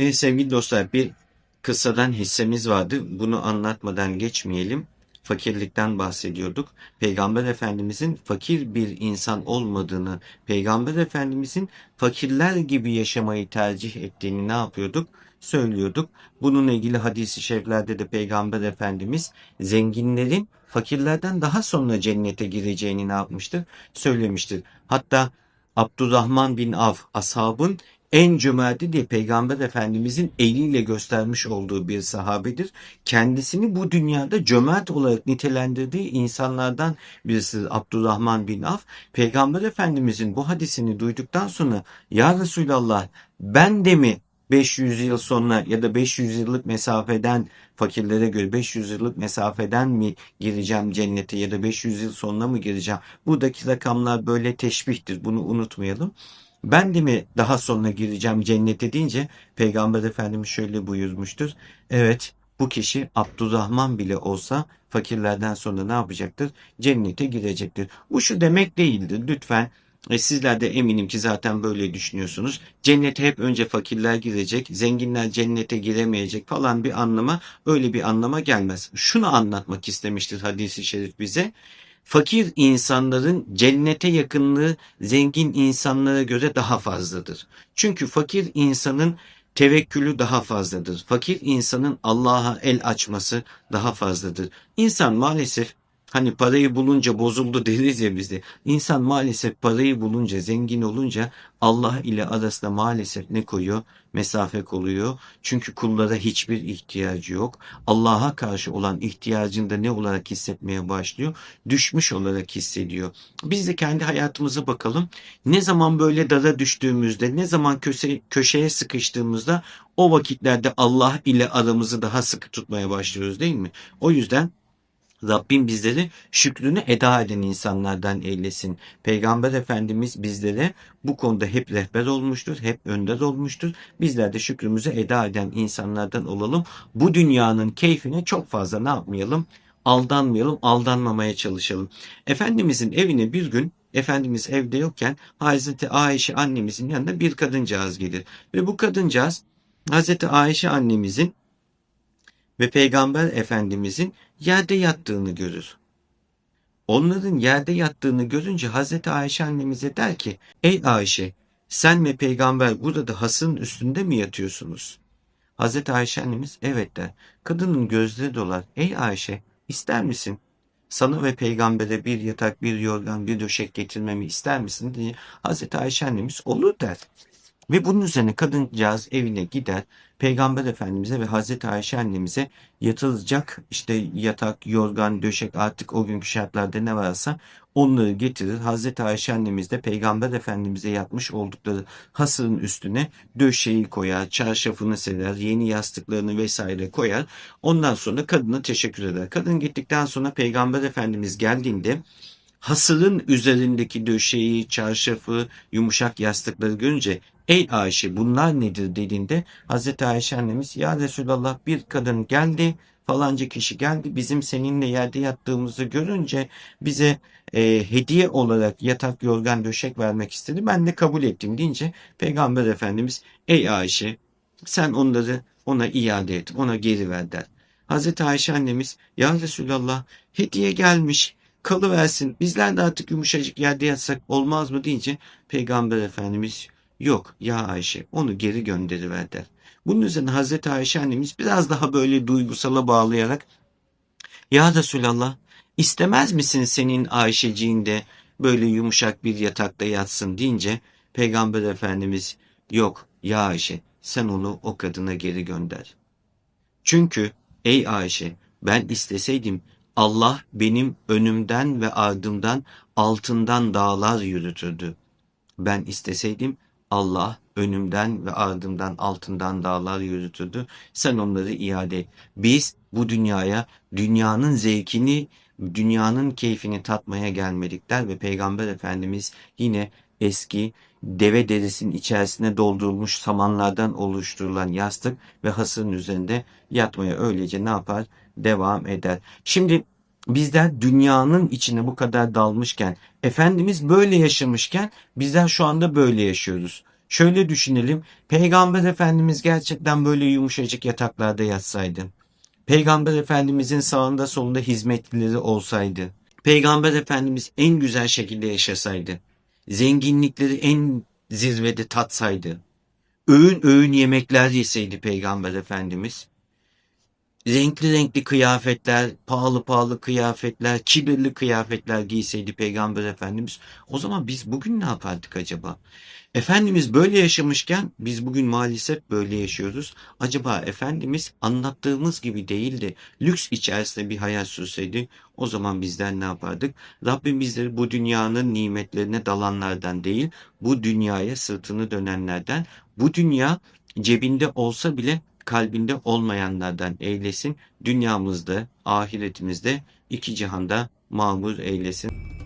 Evet sevgili dostlar bir kıssadan hissemiz vardı. Bunu anlatmadan geçmeyelim. Fakirlikten bahsediyorduk. Peygamber Efendimizin fakir bir insan olmadığını, Peygamber Efendimizin fakirler gibi yaşamayı tercih ettiğini ne yapıyorduk? Söylüyorduk. Bununla ilgili hadisi şeriflerde de Peygamber Efendimiz zenginlerin fakirlerden daha sonra cennete gireceğini ne yapmıştır? Söylemiştir. Hatta Abdurrahman bin Av ashabın en cömerti diye Peygamber Efendimizin eliyle göstermiş olduğu bir sahabedir. Kendisini bu dünyada cömert olarak nitelendirdiği insanlardan birisi Abdurrahman bin Af. Peygamber Efendimizin bu hadisini duyduktan sonra Ya Resulallah ben de mi 500 yıl sonra ya da 500 yıllık mesafeden fakirlere göre 500 yıllık mesafeden mi gireceğim cennete ya da 500 yıl sonra mı gireceğim? Buradaki rakamlar böyle teşbihtir. Bunu unutmayalım. Ben de mi daha sonra gireceğim cennete deyince Peygamber Efendimiz şöyle buyurmuştur. Evet bu kişi Abdurrahman bile olsa fakirlerden sonra ne yapacaktır? Cennete girecektir. Bu şu demek değildir. Lütfen e sizler de eminim ki zaten böyle düşünüyorsunuz. Cennete hep önce fakirler girecek, zenginler cennete giremeyecek falan bir anlama, öyle bir anlama gelmez. Şunu anlatmak istemiştir hadisi şerif bize. Fakir insanların cennete yakınlığı zengin insanlara göre daha fazladır. Çünkü fakir insanın tevekkülü daha fazladır. Fakir insanın Allah'a el açması daha fazladır. İnsan maalesef Hani parayı bulunca bozuldu deriz ya bizde. İnsan maalesef parayı bulunca, zengin olunca Allah ile arasında maalesef ne koyuyor? Mesafe koyuyor. Çünkü kullara hiçbir ihtiyacı yok. Allah'a karşı olan ihtiyacını da ne olarak hissetmeye başlıyor? Düşmüş olarak hissediyor. Biz de kendi hayatımıza bakalım. Ne zaman böyle dara düştüğümüzde, ne zaman köşe, köşeye sıkıştığımızda o vakitlerde Allah ile aramızı daha sıkı tutmaya başlıyoruz değil mi? O yüzden Rabbim bizleri şükrünü eda eden insanlardan eylesin. Peygamber Efendimiz bizlere bu konuda hep rehber olmuştur, hep önder olmuştur. Bizler de şükrümüzü eda eden insanlardan olalım. Bu dünyanın keyfine çok fazla ne yapmayalım? Aldanmayalım, aldanmamaya çalışalım. Efendimizin evine bir gün Efendimiz evde yokken Hazreti Ayşe annemizin yanında bir kadıncağız gelir. Ve bu kadıncağız Hazreti Ayşe annemizin ve Peygamber Efendimizin yerde yattığını görür. Onların yerde yattığını görünce Hazreti Ayşe annemize der ki, Ey Ayşe, sen ve peygamber burada hasırın üstünde mi yatıyorsunuz? Hazreti Ayşe annemiz evet der. Kadının gözleri dolar. Ey Ayşe, ister misin? Sana ve peygambere bir yatak, bir yorgan, bir döşek getirmemi ister misin diye Hazreti Ayşe annemiz olur der. Ve bunun üzerine kadıncağız evine gider. Peygamber Efendimiz'e ve Hazreti Ayşe annemize yatılacak işte yatak, yorgan, döşek artık o günkü şartlarda ne varsa onları getirir. Hazreti Ayşe annemiz de Peygamber Efendimiz'e yatmış oldukları hasırın üstüne döşeği koyar, çarşafını serer, yeni yastıklarını vesaire koyar. Ondan sonra kadına teşekkür eder. Kadın gittikten sonra Peygamber Efendimiz geldiğinde hasırın üzerindeki döşeği, çarşafı, yumuşak yastıkları görünce ey Ayşe bunlar nedir dediğinde Hazreti Ayşe annemiz ya Resulallah bir kadın geldi falanca kişi geldi bizim seninle yerde yattığımızı görünce bize e, hediye olarak yatak yorgan döşek vermek istedi ben de kabul ettim deyince Peygamber Efendimiz ey Ayşe sen onları ona iade et ona geri ver der. Hazreti Ayşe annemiz ya Resulallah hediye gelmiş kalıversin bizler de artık yumuşacık yerde yatsak olmaz mı deyince Peygamber Efendimiz yok ya Ayşe onu geri gönderiver der. Bunun üzerine Hazreti Ayşe annemiz biraz daha böyle duygusala bağlayarak ya Resulallah istemez misin senin Ayşeciğin de böyle yumuşak bir yatakta yatsın deyince Peygamber Efendimiz yok ya Ayşe sen onu o kadına geri gönder. Çünkü ey Ayşe ben isteseydim Allah benim önümden ve ardımdan altından dağlar yürütürdü. Ben isteseydim Allah önümden ve ardımdan altından dağlar yürütürdü. Sen onları iade et. Biz bu dünyaya dünyanın zevkini, dünyanın keyfini tatmaya gelmedik der ve Peygamber Efendimiz yine eski deve derisinin içerisine doldurulmuş samanlardan oluşturulan yastık ve hasırın üzerinde yatmaya öylece ne yapar? Devam eder. Şimdi bizler dünyanın içine bu kadar dalmışken, Efendimiz böyle yaşamışken bizler şu anda böyle yaşıyoruz. Şöyle düşünelim. Peygamber Efendimiz gerçekten böyle yumuşacık yataklarda yatsaydı. Peygamber Efendimizin sağında solunda hizmetlileri olsaydı. Peygamber Efendimiz en güzel şekilde yaşasaydı. Zenginlikleri en zirvede tatsaydı. Öğün öğün yemekler yeseydi Peygamber Efendimiz. Renkli renkli kıyafetler, pahalı pahalı kıyafetler, kibirli kıyafetler giyseydi Peygamber Efendimiz. O zaman biz bugün ne yapardık acaba? Efendimiz böyle yaşamışken biz bugün maalesef böyle yaşıyoruz. Acaba Efendimiz anlattığımız gibi değildi. Lüks içerisinde bir hayat sürseydi o zaman bizler ne yapardık? Rabbim bizleri bu dünyanın nimetlerine dalanlardan değil, bu dünyaya sırtını dönenlerden, bu dünya cebinde olsa bile kalbinde olmayanlardan eylesin. Dünyamızda, ahiretimizde, iki cihanda mamur eylesin.